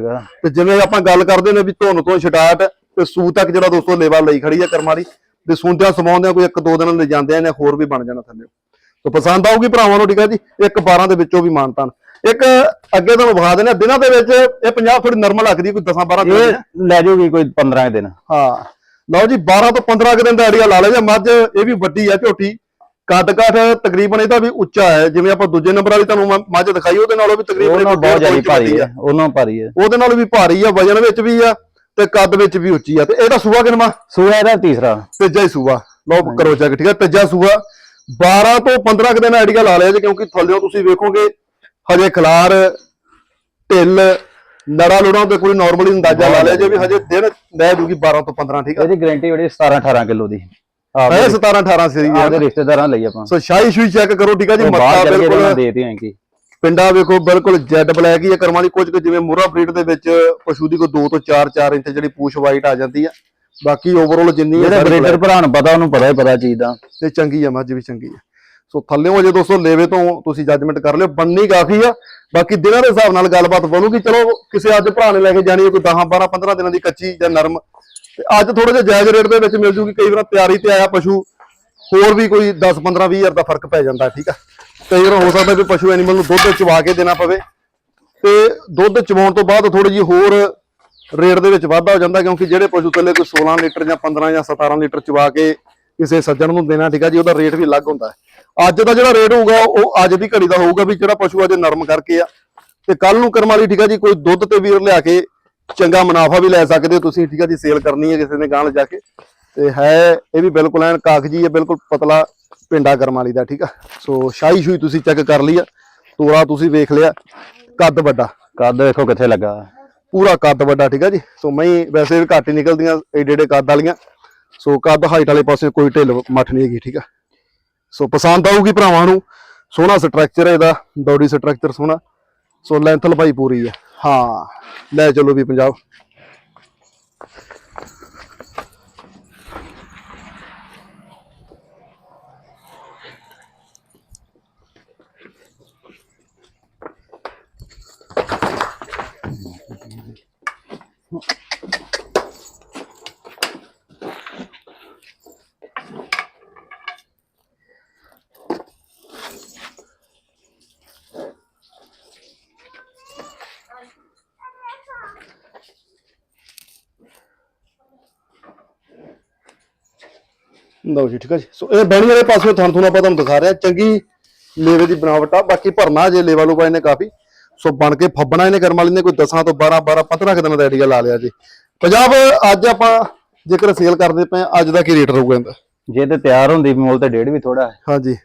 ਤੇ ਜਿਵੇਂ ਆਪਾਂ ਗੱਲ ਕਰਦੇ ਨੇ ਵੀ ਧੁੰਨ ਤੋਂ ਛਟਾਟ ਤੇ ਸੂ ਤੱਕ ਜਿਹੜਾ ਦੋਸਤੋ ਲੇਵਾ ਲਈ ਖੜੀ ਆ ਕਰਮਾਂ ਦੀ ਤੇ ਸੁੰਦਿਆਂ ਸਮਾਉਂਦਿਆਂ ਕੋਈ ਇੱਕ ਦੋ ਦਿਨ ਲੈ ਜਾਂਦੇ ਆ ਇਹਨੇ ਹੋਰ ਵੀ ਬਣ ਜਾਣਾ ਥੱਲੇ। ਸੋ ਪਸੰਦ ਆਊਗੀ ਭਰਾਵਾਂ ਨੂੰ ਠੀਕ ਆ ਜੀ? ਇੱਕ 12 ਦੇ ਵਿੱਚੋਂ ਵੀ ਮਾਨਤਾਨ। ਇੱਕ ਅੱਗੇ ਤੁਹਾਨੂੰ ਵਿਖਾ ਦਿੰਦੇ ਦਿਨਾਂ ਦੇ ਵਿੱਚ ਇਹ 50 ਥੋੜੀ ਨਰਮਲ ਲੱਗਦੀ ਕੋਈ 10 12 ਦਿਨ ਲੈ ਜਾਊਗੀ ਕੋਈ 15 ਕੁ ਦਿਨ। ਹਾਂ। ਲਓ ਜੀ 12 ਤੋਂ 15 ਕੁ ਦਿਨ ਦਾ ਆਈਡੀਆ ਲਾ ਲਿਆ ਜੇ ਮੱਝ ਇਹ ਵੀ ਵੱਡੀ ਆ ਝੋਟੀ। ਕੱਦ ਕਾਠ ਤਕਰੀਬਨ ਇਹਦਾ ਵੀ ਉੱਚਾ ਹੈ ਜਿਵੇਂ ਆਪਾਂ ਦੂਜੇ ਨੰਬਰ ਵਾਲੀ ਤੁਹਾਨੂੰ ਮੱਝ ਦਿਖਾਈ ਉਹਦੇ ਨਾਲੋਂ ਵੀ ਤਕਰੀਬਨ ਬਹੁਤ ਜ਼ਿਆਦਾ ਭਾਰੀ ਹੈ ਉਹਨਾਂ ਭਾਰੀ ਹੈ ਉਹਦੇ ਨਾਲੋਂ ਵੀ ਭਾਰੀ ਆ ਵਜਨ ਵਿੱਚ ਵੀ ਆ। ਤੇ ਕੱਦ ਵਿੱਚ ਵੀ ਉੱਚੀ ਆ ਤੇ ਇਹਦਾ ਸੂਆ ਕਿੰਨਾ ਸੂਆ ਇਹਦਾ ਤੀਸਰਾ। ਤੀਜਾ ਹੀ ਸੂਆ। ਲਓ ਕਰੋ ਚੈੱਕ ਠੀਕ ਆ ਤੀਜਾ ਸੂਆ। 12 ਤੋਂ 15 ਕੁ ਦਿਨ ਆਈਡੀਆ ਲਾ ਲਿਆ ਜੀ ਕਿਉਂਕਿ ਥੱਲਿਓ ਤੁਸੀਂ ਵੇਖੋਗੇ ਹਜੇ ਖਲਾਰ ਢਿੱਲ ਨੜਾ ਲੁੜਾ ਤੇ ਕੋਈ ਨਾਰਮਲੀ ਅੰਦਾਜ਼ਾ ਲਾ ਲਿਆ ਜੇ ਵੀ ਹਜੇ ਦਿਨ ਲੈ ਜੂਗੀ 12 ਤੋਂ 15 ਠੀਕ ਆ? ਇਹਦੀ ਗਾਰੰਟੀ ਬੜੀ 17 18 ਕਿਲੋ ਦੀ। ਹੈ ਆਪਦੇ 17 18 ਸਰੀ ਆ ਆਪਦੇ ਰਿਸ਼ਤੇਦਾਰਾਂ ਲਈ ਆਪਾਂ। ਸੋ ਸ਼ਾਹੀ ਸ਼ੂਈ ਚੈੱਕ ਕਰੋ ਠੀਕ ਆ ਜੀ ਉਹਨਾਂ ਬਿਲਕੁਲ ਦੇ ਦਿੱਤੀ ਕਿ ਪਿੰਡਾ ਵੇਖੋ ਬਿਲਕੁਲ ਜੈਡ ਬਲੈਕ ਹੀ ਆ ਕਰਮਾਂ ਦੀ ਕੁਝ ਕੁ ਜਿਵੇਂ ਮੁਰਾ ਬਰੀਡ ਦੇ ਵਿੱਚ ਪਸ਼ੂ ਦੀ ਕੋਈ 2 ਤੋਂ 4 4 ਇੰਚ ਜਿਹੜੀ ਪੂਛ ਵਾਈਟ ਆ ਜਾਂਦੀ ਆ। ਬਾਕੀ ਓਵਰਆਲ ਜਿੰਨੀ ਜਿਹੜੇ ਬਰੀਡਰ ਭਰਾ ਨੂੰ ਪਤਾ ਉਹਨੂੰ ਪਤਾ ਹੀ ਪਤਾ ਚੀਜ਼ ਦਾ। ਤੇ ਚੰਗੀ ਆ ਮੱਝ ਵੀ ਚੰਗੀ ਆ। ਸੋ ਥੱਲੇੋਂ ਅਜੇ ਦੋਸਤੋ ਲੇਵੇ ਤੋਂ ਤੁਸੀਂ ਜੱਜਮੈਂਟ ਕਰ ਲਿਓ ਬੰਨੀ ਕਾਫੀ ਆ। ਬਾਕੀ ਦਿਨਾਂ ਦੇ ਹਿਸਾਬ ਨਾਲ ਗੱਲਬਾਤ ਬਣੂਗੀ। ਚਲੋ ਕਿਸੇ ਅੱਜ ਭਰਾ ਨੇ ਲੈ ਕੇ ਜਾਣੀ ਕੋਈ 10 12 15 ਦਿਨਾਂ ਦੀ ਕੱਚੀ ਜਾਂ ਨਰਮ। ਤੇ ਅੱਜ ਥੋੜੇ ਜਿਹਾ ਜਾਇਜ਼ ਰੇਟ ਦੇ ਵਿੱਚ ਮਿਲ ਜੂਗੀ। ਕਈ ਵਾਰ ਤਿਆਰੀ ਤੇ ਆਇਆ ਪਸ਼ੂ ਹੋਰ ਵੀ ਕੋਈ 10 15 20 ਹਜ਼ਾਰ ਦਾ ਫ਼ਰਕ ਪੈ ਜਾਂਦਾ ਠੀਕ ਆ। ਕਈ ਵਾਰ ਹੋ ਸਕਦਾ ਵੀ ਪਸ਼ੂ ਐਨੀਮਲ ਨੂੰ ਦੁੱਧ ਚਵਾ ਕੇ ਦੇਣਾ ਪਵੇ ਤੇ ਦੁੱਧ ਚਵਾਉਣ ਤੋਂ ਬਾਅਦ ਥੋੜੀ ਜਿਹੀ ਹੋਰ ਰੇਟ ਦੇ ਵਿੱਚ ਵਾਧਾ ਹੋ ਜਾਂਦਾ ਕਿਉਂਕਿ ਜਿਹੜੇ ਪਸ਼ੂ ਥੱਲੇ ਕੋਈ 16 ਲੀਟਰ ਜਾਂ 15 ਜਾਂ 17 ਲੀਟਰ ਚਵਾ ਕੇ ਕਿਸੇ ਸੱਜਣ ਨੂੰ ਦੇਣਾ ਠੀਕ ਆ ਜੀ, ਉਹਦਾ ਰੇਟ ਵੀ ਅਲੱਗ ਹੁੰਦਾ ਅੱਜ ਦਾ ਜਿਹੜਾ ਰੇਟ ਹੋਊਗਾ, ਉਹ ਅੱਜ ਦੀ ਘੜੀ ਦਾ ਹੋਊਗਾ ਵੀ ਜਿਹੜਾ ਪਸ਼ੂ ਅੱਜ ਨਰਮ ਕਰਕੇ ਆ। ਤੇ ਕੱਲ ਨੂੰ ਕਰਮ ਵਾਲੀ ਠੀਕ ਆ ਜੀ, ਕੋਈ ਦੁੱਧ ਤੇ ਵੀਰ ਲਿਆ ਕੇ ਚੰਗਾ ਮੁਨਾਫਾ ਵੀ ਲੈ ਸਕਦੇ ਹੋ ਤੁਸੀਂ, ਠੀਕ ਆ ਜੀ, ਸੇਲ ਕਰਨੀ ਹੈ ਕਿਸੇ ਨੇ ਗਾਂ ਜਾ ਕੇ। ਤੇ ਹੈ, ਇਹ ਵੀ ਬਿਲਕੁਲ ਐਨ ਕਾਗਜੀ ਹੈ, ਬਿਲਕੁਲ ਪਤਲਾ ਪਿੰਡਾ ਕਰਮ ਵਾਲੀ ਦਾ ਠੀਕ ਆ? ਸੋ ਸ਼ਾਹੀ ਸ਼ੂਈ ਤੁਸੀਂ ਚੈੱਕ ਕਰ ਲਈ ਆ। ਤੋਰਾ ਤੁਸੀਂ ਵੇਖ ਲਿਆ। ਕੱਦ ਵੱਡਾ। ਕੱਦ ਵੇਖੋ ਕਿੱਥੇ ਲੱਗਾ। ਪੂਰਾ ਕੱਦ ਵੱਡਾ ਠੀਕ ਆ ਜੀ? ਸੋ ਮੈਂ ਵੈਸੇ ਵੀ ਘੱਟ ਹੀ ਨਿਕਲਦੀਆਂ ਏਡੇ ਏਡੇ ਕੱਦ ਵਾਲੀਆਂ। ਸੋ ਕੱਦ ਹਾਈਟ ਵਾਲੇ ਪਾਸੇ ਕੋਈ ਢਿੱਲ ਮੱਠ ਨਹੀਂ ਹੈਗੀ ਠੀਕ ਆ? ਸੋ ਪਸੰਦ ਆਊਗੀ ਭਰਾਵਾਂ ਨੂੰ। ਸੋਹਣਾ ਸਟਰਕਚਰ ਹੈ ਇਹਦਾ। ਬੋਡੀ ਸਟਰਕਚਰ ਸੋਹਣਾ। ਸੋ ਲੈਂਥ ਲੰਬਾਈ ਪੂਰੀ ਹੈ ਹਾਂ ਲੈ ਚਲੋ ਵੀ ਪੰਜਾਬ। ਲਓ ਜੀ, ਠੀਕ ਹੈ ਜੀ। ਸੋ ਇਹ ਬਹਿਣੀ ਵਾਲੇ ਪਾਸੇ ਤੁਹਾਨੂੰ ਤੁਹਾਨੂੰ ਆਪਾਂ ਤੁਹਾਨੂੰ ਦਿਖਾ ਰਿਹਾ। ਚੰਗੀ ਲੇਵੇ ਦੀ ਬਣਾਵਟ ਆ। ਬਾਕੀ ਭਰਨਾ ਜੇ ਲੇਵਾ ਲੂਵਾ ਇਹਨੇ ਕਾਫੀ। ਸੋ ਬਣ ਕੇ ਫੱਬਣਾ ਇਹਨੇ ਕਰਮ ਵਾਲੀ ਨੇ ਕੋਈ 10 ਤੋਂ 12 12 15 ਕੁ ਦਿਨਾਂ ਦਾ ਆਈਡੀਆ ਲਾ ਲਿਆ ਜੀ। ਪੰਜਾਬ ਅੱਜ ਆਪਾਂ ਜੇਕਰ ਸੇਲ ਕਰਦੇ ਪਏ ਅੱਜ ਦਾ ਕੀ ਰੇਟ ਰਹੂਗਾ ਇਹਦਾ? ਜੇ ਤੇ ਤਿਆਰ ਹੁੰਦੀ ਮੁੱਲ ਤੇ ਡੇਢ ਵੀ ਥੋੜਾ ਹੈ। ਹਾਂਜੀ।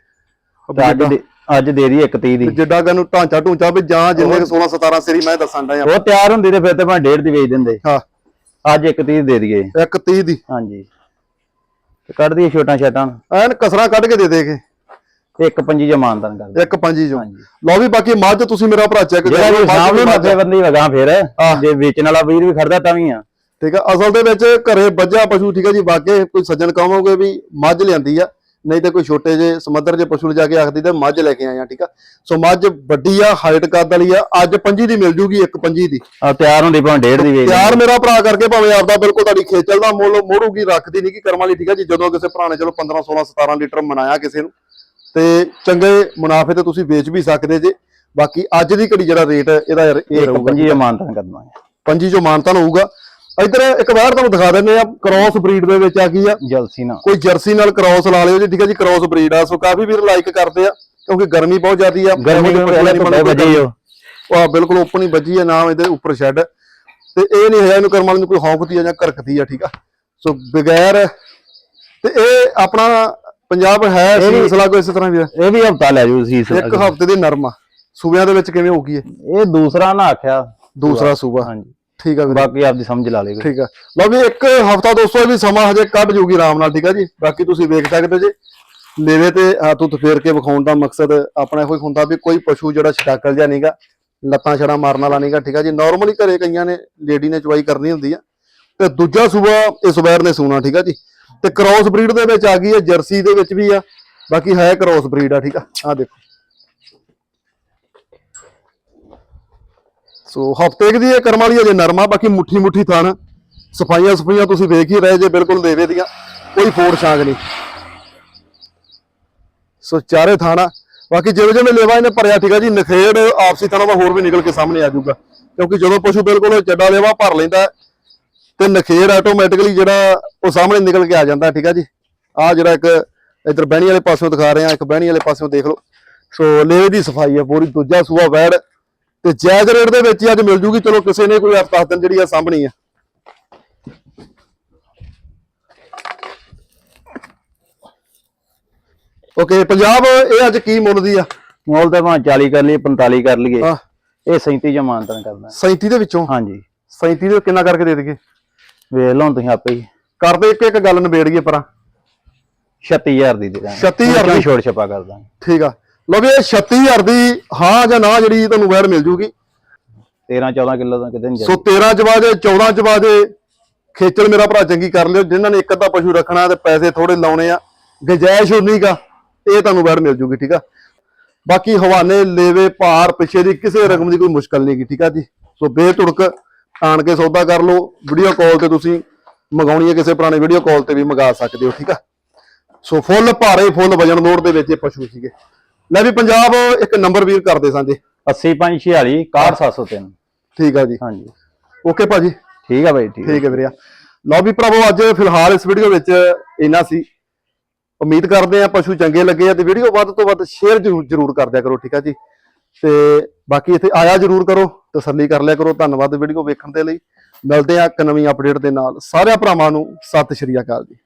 ਅੱਜ ਦੇ- ਅੱਜ ਦੇ ਦੀ 130 ਦੀ। ਜਿੱਡਾ ਕਿ ਨੂੰ ਢਾਂਚਾ ਢੂੰਚਾ ਵੀ ਜਾਂ ਜਿੰਨੇ ਕੁ 16 17 ਸੇਰੀ ਮੈਂ ਦੱਸਣ ਦਾ ਉਹ ਤਿਆਰ ਹੁੰਦੀ ਤੇ ਫਿਰ ਤੇ ਮੈਂ ਡੇਢ ਦੀ ਵੇਚ ਦਿੰਦੇ। ਹਾਂ। ਅੱਜ 130 ਦੇ ਦਈਏ। ਇੱਕ 30 ਦੀ। ਹਾਂਜੀ। ਤੇ ਕੱਢ ਦਈਏ ਛੋਟਾ ਛਟਾਂ। ਐਨ ਕਸਰਾ ਕੱਢ ਕੇ ਦੇ ਦੇਗੇ ਇੱਕ ਪੰਜੀ ਜਮਾਨਦਾਨ ਕਰ ਦੇ ਇੱਕ ਪੰਜੀ ਜੋ। ਲਓ ਵੀ ਬਾਕੀ ਮੱਝ ਤੁਸੀਂ ਮੇਰਾ ਭਰਾ ਚੈੱਕ ਜਿਹੜਾ ਵੀ ਸਾਹਮਣੇ ਮੱਥੇ ਬੰਦੀ ਵਗਾ ਫਿਰ। ਜੇ ਵੇਚਣ ਵਾਲਾ ਵੀਰ ਵੀ ਖੜਦਾ ਤਾਂ ਵੀ ਆ। ਠੀਕ ਆ ਅਸਲ ਦੇ ਵਿੱਚ ਘਰੇ ਬੱਜਾ ਪਸ਼ੂ ਠੀਕ ਆ ਜੀ ਵਾਕੇ ਕੋਈ ਸੱਜਣ ਕਹੋਗੇ ਵੀ ਮੱਝ ਲਿਆਂਦੀ ਆ ਨਹੀਂ ਤੇ ਕੋਈ ਛੋਟੇ ਜੇ ਸਮੁੰਦਰ ਜੇ ਪਸ਼ੂ ਲਿਜਾ ਕੇ ਆਖਦੀ ਤੇ ਮੱਝ ਲੈ ਕੇ ਆਏ ਆ ਠੀਕ ਆ। ਸੋ ਮੱਝ ਵੱਡੀ ਆ ਹਾਈਟ ਕੱਦ ਵਾਲੀ ਆ ਅੱਜ ਪੰਜੀ ਦੀ ਮਿਲ ਜੂਗੀ ਇੱਕ ਪੰਜੀ ਦੀ। ਆ ਤਿਆਰ ਹੁੰਦੀ ਭਾਵੇਂ ਡੇਢ ਦੀ ਵੇਚ ਪਿਆਰ ਮੇਰਾ ਭਰਾ ਕਰਕੇ ਭਾਵੇਂ ਆਪਦਾ ਬਿਲਕੁਲ ਤੁਹਾਡੀ ਖੇਚਲ ਦਾ ਮੁੱਲ ਮੋੜੂਗੀ ਰੱਖਦੀ ਨਹੀਂ ਕਿ ਕਰਮ ਵਾਲੀ ਠੀਕ ਆ ਜੀ ਜਦੋਂ ਕਿਸੇ ਭਰਾ ਨੇ ਚਲੋ 15 16 17 ਲੀਟਰ ਮਨਾਇਆ ਕਿਸੇ ਨੂੰ ਤੇ ਚੰਗੇ ਮੁਨਾਫੇ ਤੇ ਤੁਸੀਂ ਵੇਚ ਵੀ ਸਕਦੇ ਜੇ। ਬਾਕੀ ਅੱਜ ਦੀ ਘੜੀ ਜਿਹੜਾ ਰੇਟ ਇਹਦਾ ਇਹ ਰਹੂਗਾ ਪੰਜੀ ਜਮਾਨਤਾਨ ਕਰਨਾ ਹੈ। ਪੰਜੀ ਜੋ ਮਾਨਤਾਨ ਹੋਊਗਾ। ਇੱਧਰ ਇੱਕ ਵਾਰ ਤੁਹਾਨੂੰ ਦਿਖਾ ਦਿੰਦੇ ਆ ਕ੍ਰਾਸ ਬਰੀਡ ਦੇ ਵਿੱਚ ਆ ਕੀ ਆ? ਜਲਸੀ ਨਾ ਕੋਈ ਜਰਸੀ ਨਾਲ ਕ੍ਰਾਸ ਲਾ ਲਿਓ ਜੀ। ਠੀਕ ਹੈ ਜੀ ਕ੍ਰਾਸ ਬਰੀਡ ਆ। ਸੋ ਕਾਫੀ ਵੀਰ ਲਾਈਕ ਕਰਦੇ ਆ ਕਿਉਂਕਿ ਗਰਮੀ ਬਹੁਤ ਜ਼ਿਆਦੀ ਆ। ਗਰਮੀ ਨੂੰ ਪਹਿਲਾਂ ਵੱਜੀ ਹੋ ਉਹ ਆ ਬਿਲਕੁਲ ਓਪਨ ਹੀ ਵੱਜੀ ਆ ਨਾ ਇਹਦੇ ਉੱਪਰ ਸ਼ੈੱਡ ਤੇ ਇਹ ਨਹੀਂ ਹੈ ਇਹਨੂੰ ਕਰਮ ਵਾਲੀ ਨੂੰ ਕੋਈ ਹੌਂਕਦੀ ਆ ਜਾਂ ਕਰਕਦੀ ਆ ਠੀਕ ਆ। ਸੋ ਬਗੈਰ ਤੇ ਇਹ ਆਪਣਾ ਪੰਜਾਬ ਹੈ ਇਹ ਵੀ- ਸਿਲਸਿਲਾ ਕੋਈ ਇਸ ਤਰ੍ਹਾਂ ਵੀ। ਇਹ ਵੀ ਹਫਤਾ ਲੈ ਜੂ ਸੀ ਇੱਕ ਹਫ਼ਤੇ ਦੀ ਨਰਮਾ ਸੂਬਿਆਂ ਦੇ ਵਿੱਚ ਕਿਵੇਂ ਹੋਊਗੀ ਇਹ ਇਹ ਦੂਸਰਾ ਨਾ ਆਖਿਆ। ਦੂਸਰਾ ਸੂਬਾ। ਹਾਂਜੀ। ਠੀਕ ਆ ਵੀਰੇ। ਬਾਕੀ ਆਪਦੀ ਸਮਝ ਲਾ ਲੇਗਾ ਠੀਕ ਆ। ਲਓ ਵੀ ਇੱਕ ਹਫਤਾ ਦੋਸਤੋ ਇਹ ਵੀ ਸਮਾਂ ਹਜੇ ਕੱਢ ਜੂਗੀ ਆਰਾਮ ਨਾਲ ਠੀਕ ਆ ਜੀ? ਬਾਕੀ ਤੁਸੀਂ ਵੇਖ ਸਕਦੇ ਜੇ। ਲੇਵੇ ਤੇ ਹੱਥ ਫੇਰ ਕੇ ਵਿਖਾਉਣ ਦਾ ਮਕਸਦ ਆਪਣਾ ਇਹੋ ਹੀ ਹੁੰਦਾ ਵੀ ਕੋਈ ਪਸ਼ੂ ਜਿਹੜਾ ਛਟਾਕਲ ਜਿਹਾ ਨਹੀਂਗਾ ਲੱਤਾਂ ਛੜਾ ਮਾਰਨ ਵਾਲਾ ਨਹੀਂਗਾ ਠੀਕ ਆ ਜੀ? ਨਾਰਮਲੀ ਘਰੇ ਕਈਆਂ ਨੇ ਲੇਡੀ ਨੇ ਚਵਾਈ ਕਰਨੀ ਹੁੰਦੀ ਆ। ਤੇ ਦੂਜਾ ਸੂਆ ਇਸ ਵੈਰ ਨੇ ਸੂਣਾ ਠੀਕ ਆ ਜੀ? ਤੇ ਕ੍ਰਾਸ ਬਰੀਡ ਦੇ ਵਿੱਚ ਆ ਗਈ ਹੈ, ਜਰਸੀ ਦੇ ਵਿੱਚ ਵੀ ਆ। ਬਾਕੀ ਹੈ ਕ੍ਰਾਸ ਬਰੀਡ ਆ, ਠੀਕ ਆ? ਆ ਦੇਖੋ। ਸੋ ਹਫ਼ਤੇ ਦੀ ਇਹ ਕਰਮ ਵਾਲੀ ਅਜੇ ਨਰਮਾ ਬਾਕੀ ਮੁੱਠੀ ਮੁੱਠੀ ਥਣ। ਸਫਾਈਆਂ ਸਫਾਈਆਂ ਤੁਸੀਂ ਵੇਖ ਹੀ ਰਹੇ ਜੇ, ਬਿਲਕੁਲ ਦੇਵੇ ਦੀਆਂ। ਕੋਈ ਫੋੜ ਛਾਂਗ ਨਹੀਂ। ਸੋ ਚਾਰੇ ਥਾਣਾ। ਬਾਕੀ ਜਿਵੇਂ ਜਿਵੇਂ ਲੇਵਾ ਇਹਨੇ ਭਰਿਆ, ਠੀਕ ਆ ਜੀ, ਨਖੇੜ ਆਪਸੀ ਥਾਣਾ ਦਾ ਹੋਰ ਵੀ ਨਿਕਲ ਕੇ ਸਾਹਮਣੇ ਆ ਜਾਊਗਾ। ਕਿਉਂਕਿ ਜਦੋਂ ਪਸ਼ੂ ਬਿਲਕੁਲ ਚੱਡਾ ਲੇਵਾ ਭਰ ਲੈਂਦਾ ਤੇ ਨਖੇੜ ਆਟੋਮੈਟਿਕਲੀ ਜਿਹੜਾ ਉਹ ਸਾਹਮਣੇ ਨਿਕਲ ਕੇ ਆ ਜਾਂਦਾ ਠੀਕ ਆ ਜੀ? ਆ ਜਿਹੜਾ ਇੱਕ ਇਧਰ ਬਹਿਣੀ ਵਾਲੇ ਪਾਸਿਓਂ ਦਿਖਾ ਰਹੇ ਆ ਇੱਕ ਬਹਿਣੀ ਵਾਲੇ ਪਾਸਿਓਂ ਦੇਖ ਲਓ। ਸੋ ਲੇਵੇ ਦੀ ਸਫ਼ਾਈ ਆ ਪੂਰੀ ਦੂਜਾ ਸੂਆ ਵੈੜ ਤੇ ਜਾਇਜ਼ ਰੇਟ ਦੇ ਵਿੱਚ ਹੀ ਅੱਜ ਮਿਲ ਜੂਗੀ ਚਲੋ ਕਿਸੇ ਨੇ ਕੋਈ 10 ਦਿਨ ਜਿਹੜੀ ਆ ਸਾਂਭਣੀ ਆ। ਓਕੇ ਪੰਜਾਬ ਇਹ ਅੱਜ ਕੀ ਮੁੱਲ ਦੀ ਆ? ਮੋਲ ਤੇ ਭਾਵੇਂ 40 ਕਰ ਲਈਏ 45 ਕਰ ਲਈਏ। ਹਾਂ। ਇਹ 37 ਚ ਮਾਨਤਨ ਕਰਦਾ 37 ਦੇ ਵਿੱਚੋਂ? ਹਾਂਜੀ। 37 ਦੇ ਕਿੰਨਾ ਕਰਕੇ ਦੇ ਦੇਗੇ ਵੇਖ ਲਓ ਤੁਸੀਂ ਆਪੇ ਹੀ। ਕਰਦੇ ਇੱਕ ਇੱਕ ਗੱਲ ਨਿਬੇੜੀਏ ਪਰਾਂ। 36000 ਦੀ ਦੇ ਦਾਂਗੇ। 36,000 ਦੀ? ਛੋੜ ਛਪਾ ਕਰ ਦਾਂਗੇ। ਠੀਕ ਆ। ਲਓ ਵੀ ਇਹ 36000 ਦੀ ਹਾਂ ਜਾਂ ਨਾ ਜਿਹੜੀ ਤੁਹਾਨੂੰ ਵੈੜ ਮਿਲ ਜੂਗੀ। 13 14 ਕਿਲੋ ਤਾਂ ਕਿਤੇ ਨਹੀਂ ਸੋ 13 ਚ ਬਾਜੇ 14 ਚ ਬਾਜੇ ਖੇਚਲ ਮੇਰਾ ਭਰਾ ਚੰਗੀ ਕਰ ਲਿਓ। ਜਿਨ੍ਹਾਂ ਨੇ ਇੱਕ ਅੱਧਾ ਪਸ਼ੂ ਰੱਖਣਾ ਤੇ ਪੈਸੇ ਥੋੜੇ ਲਾਉਣੇ ਆ। ਗਜਾਇਸ਼ ਉਨੀ ਕਾ ਇਹ ਤੁਹਾਨੂੰ ਵੈੜ ਮਿਲ ਜੂਗੀ ਠੀਕ ਆ? ਬਾਕੀ ਹਵਾਨੇ ਲੇਵੇ ਭਾਰ ਪਿੱਛੇ ਦੀ ਕਿਸੇ ਰਕਮ ਦੀ ਕੋਈ ਮੁਸ਼ਕਲ ਨਹੀਂ ਗੀ ਠੀਕ ਆ ਜੀ? ਸੋ ਬੇਤੁੜਕ ਆਣ ਕੇ ਸੌਦਾ ਕਰ ਲਓ ਵੀਡੀਓ ਕਾਲ ਤੇ ਤੁਸੀਂ ਮੰਗਾਉਣੀ ਹੈ ਕਿਸੇ ਪੁਰਾਣੇ ਵੀਡੀਓ ਕਾਲ ਤੇ ਵੀ ਮੰਗਾ ਸਕਦੇ ਹੋ ਠੀਕ ਆ? ਸੋ ਫੁੱਲ ਭਾਰੇ ਫੁੱਲ ਵਜਨ ਲੋਡ ਦੇ ਵਿੱਚ ਇਹ ਪਸ਼ੂ ਸੀਗੇ। ਲੈ ਵੀ ਪੰਜਾਬ ਇੱਕ ਨੰਬਰ ਵੀਰ ਕਰਦੇ ਸਾਂਦੇ 8546 61703 ਠੀਕ ਆ ਜੀ। ਹਾਂਜੀ। ਓਕੇ ਭਾਜੀ। ਠੀਕ ਆ ਬਾਈ ਠੀਕ ਠੀਕ ਹੈ ਵੀਰਿਆ। ਲਓ ਵੀ ਭਰਾਵੋ ਅੱਜ ਫਿਲਹਾਲ ਇਸ ਵੀਡੀਓ ਵਿੱਚ ਇੰਨਾ ਸੀ। ਉਮੀਦ ਕਰਦੇ ਆ ਪਸ਼ੂ ਚੰਗੇ ਲੱਗੇ ਆ ਤੇ ਵੀਡੀਓ ਵੱਧ ਤੋਂ ਵੱਧ ਸ਼ੇਅਰ ਜ਼ਰੂਰ ਜ਼ਰੂਰ ਕਰ ਦਿਆ ਕਰੋ ਠੀਕ ਆ ਜੀ। ਤੇ ਬਾਕੀ ਇੱਥੇ ਆਇਆ ਜ਼ਰੂਰ ਕਰੋ, ਤਸੱਲੀ ਕਰ ਲਿਆ ਕਰੋ, ਧੰਨਵਾਦ ਵੀਡੀਓ ਵੇਖਣ ਦੇ ਲਈ। ਮਿਲਦੇ ਆ ਇੱਕ ਨਵੀਂ ਅਪਡੇਟ ਦੇ ਨਾਲ। ਸਾਰਿਆਂ ਭਰਾਵਾਂ ਨੂੰ ਸਤਿ ਸ਼੍ਰੀ ਅਕਾਲ ਜੀ।